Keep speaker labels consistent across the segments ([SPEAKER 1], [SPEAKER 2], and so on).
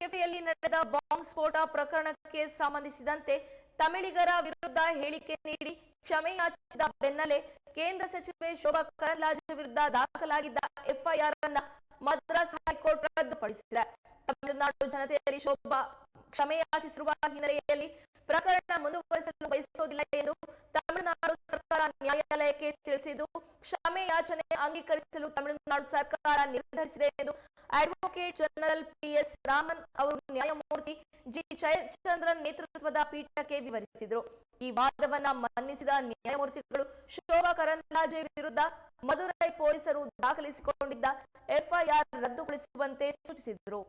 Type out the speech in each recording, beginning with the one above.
[SPEAKER 1] ಕೆಫೆಯಲ್ಲಿ ನಡೆದ ಬಾಂಬ್ ಸ್ಫೋಟ ಪ್ರಕರಣಕ್ಕೆ ಸಂಬಂಧಿಸಿದಂತೆ ತಮಿಳಿಗರ ವಿರುದ್ಧ ಹೇಳಿಕೆ ನೀಡಿ ಕ್ಷಮೆ ಯಾಚಿಸಿದ ಬೆನ್ನಲ್ಲೇ ಕೇಂದ್ರ ಸಚಿವೆ ಶೋಭಾ ಕರಂದ್ಲಾಜೆ ವಿರುದ್ಧ ದಾಖಲಾಗಿದ್ದ ಎಫ್ಐಆರ್ ಅನ್ನ ಮದ್ರಾಸ್ ಹೈಕೋರ್ಟ್ ರದ್ದುಪಡಿಸಿದೆ. ತಮಿಳುನಾಡು ಜನತೆಯಲ್ಲಿ ಶೋಭಾ ಕ್ಷಮೆ ಯಾಚಿಸಿರುವ ಹಿನ್ನೆಲೆಯಲ್ಲಿ ಪ್ರಕರಣ ಮುಂದುವರಿಸಲು ಬಯಸುವುದಿಲ್ಲ ಎಂದು ತಮಿಳುನಾಡು ಸರ್ಕಾರ ನ್ಯಾಯಾಲಯಕ್ಕೆ ತಿಳಿಸಿದ್ದು ಕ್ಷಮೆ ಯಾಚನೆ ಅಂಗೀಕರಿಸಲು ತಮಿಳುನಾಡು ಸರ್ಕಾರ ನಿರ್ಧರಿಸಿದೆ ಎಂದು ಅಡ್ವೊಕೇಟ್ ಜನರಲ್ ಪಿಎಸ್ ರಾಮನ್ ಅವರು ನ್ಯಾಯಮೂರ್ತಿ ಜಿ ಜಯಚಂದ್ರನ್ ನೇತೃತ್ವದ ಪೀಠಕ್ಕೆ ವಿವರಿಸಿದರು. ಈ ವಾದವನ್ನ ಮನ್ನಿಸಿದ ನ್ಯಾಯಮೂರ್ತಿಗಳು ಶೋಭಾ ಕರಂದ್ಲಾಜೆ ವಿರುದ್ಧ ಮಧುರೈ ಪೊಲೀಸರು ದಾಖಲಿಸಿಕೊಂಡಿದ್ದ ಎಫ್ಐಆರ್ ರದ್ದುಗೊಳಿಸುವಂತೆ ಸೂಚಿಸಿದರು.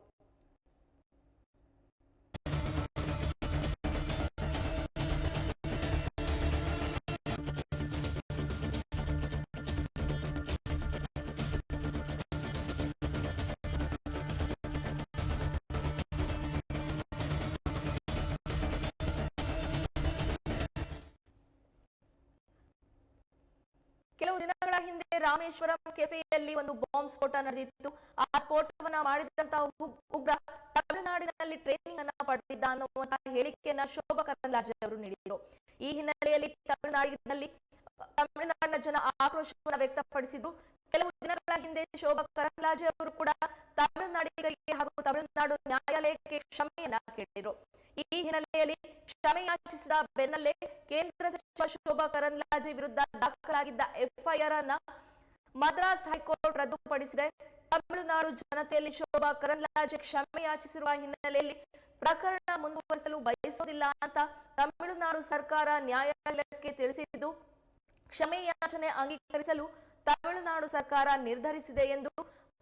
[SPEAKER 1] ಕೆಲವು ದಿನಗಳ ಹಿಂದೆ ರಾಮೇಶ್ವರಂ ಕೆಫೆಯಲ್ಲಿ ಒಂದು ಬಾಂಬ್ ಸ್ಫೋಟ ನಡೆದಿತ್ತು. ಆ ಸ್ಫೋಟವನ್ನ ಮಾಡಿದಂತಹ ಉಗ್ರ ತಮಿಳುನಾಡಿನಲ್ಲಿ ಟ್ರೈನಿಂಗ್ ಅನ್ನ ಪಡೆದಿದ್ದ ಅನ್ನುವಂತಹ ಹೇಳಿಕೆಯನ್ನ ಶೋಭಾ ಕರಂದ್ಲಾಜೆ ಅವರು ನೀಡಿದರು. ಈ ಹಿನ್ನೆಲೆಯಲ್ಲಿ ತಮಿಳುನಾಡಿನಲ್ಲಿ ತಮಿಳುನಾಡಿನ ಜನ ಆಕ್ರೋಶವನ್ನು ವ್ಯಕ್ತಪಡಿಸಿದ್ರು. ಕೆಲವು ದಿನಗಳ ಹಿಂದೆ ಶೋಭಾ ಕರಂದ್ಲಾಜೆ ಅವರು ಕೂಡ ತಮಿಳುನಾಡಿಗರಿಗೆ ಹಾಗೂ ತಮಿಳುನಾಡು ನ್ಯಾಯಾಲಯಕ್ಕೆ ಕ್ಷಮೆಯನ್ನ ಕೇಳಿದರು. ಈ ಹಿನ್ನೆಲೆಯಲ್ಲಿ ಕ್ಷಮೆ ಯಾಚಿಸಿದ ಬೆನ್ನಲ್ಲೇ ಕೇಂದ್ರ ಸಚಿವ ಶೋಭಾ ಕರಂದ್ಲಾಜೆ ವಿರುದ್ಧ ದಾಖಲಾಗಿದ್ದ ಎಫ್ಐಆರ್ ಅನ್ನ ಮದ್ರಾಸ್ ಹೈಕೋರ್ಟ್ ರದ್ದುಪಡಿಸಿದೆ. ತಮಿಳುನಾಡು ಜನತೆಯಲ್ಲಿ ಶೋಭಾ ಕರಂದ್ಲಾಜೆ ಕ್ಷಮೆ ಯಾಚಿಸಿರುವ ಹಿನ್ನೆಲೆಯಲ್ಲಿ ಪ್ರಕರಣ ಮುಂದುವರಿಸಲು ಬಯಸೋದಿಲ್ಲ ಅಂತ ತಮಿಳುನಾಡು ಸರ್ಕಾರ ನ್ಯಾಯಾಲಯಕ್ಕೆ ತಿಳಿಸಿದ್ದು, ಕ್ಷಮೆ ಯಾಚನೆ ಅಂಗೀಕರಿಸಲು ತಮಿಳುನಾಡು ಸರ್ಕಾರ ನಿರ್ಧರಿಸಿದೆ ಎಂದು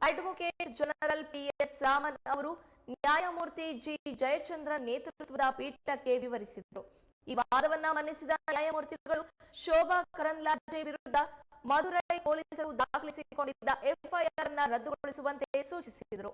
[SPEAKER 1] ಅಡ್ವೊಕೇಟ್ ಜನರಲ್ ಪಿಎಸ್ ರಾಮನ್ ಅವರು ನ್ಯಾಯಮೂರ್ತಿ ಜಿ. ಜಯಚಂದ್ರ ನೇತೃತ್ವದ ಪೀಠಕ್ಕೆ ವಿವರಿಸಿದರು. ಈ ವಾದವನ್ನ ಮನ್ನಿಸಿದ ನ್ಯಾಯಮೂರ್ತಿಗಳು ಶೋಭಾ ಕರಂದ್ಲಾಜೆ ವಿರುದ್ಧ ಮಧುರೈ ಪೊಲೀಸರು ದಾಖಲಿಸಿಕೊಂಡಿದ್ದ ಎಫ್ಐಆರ್ನ ರದ್ದುಗೊಳಿಸುವಂತೆ ಸೂಚಿಸಿದರು.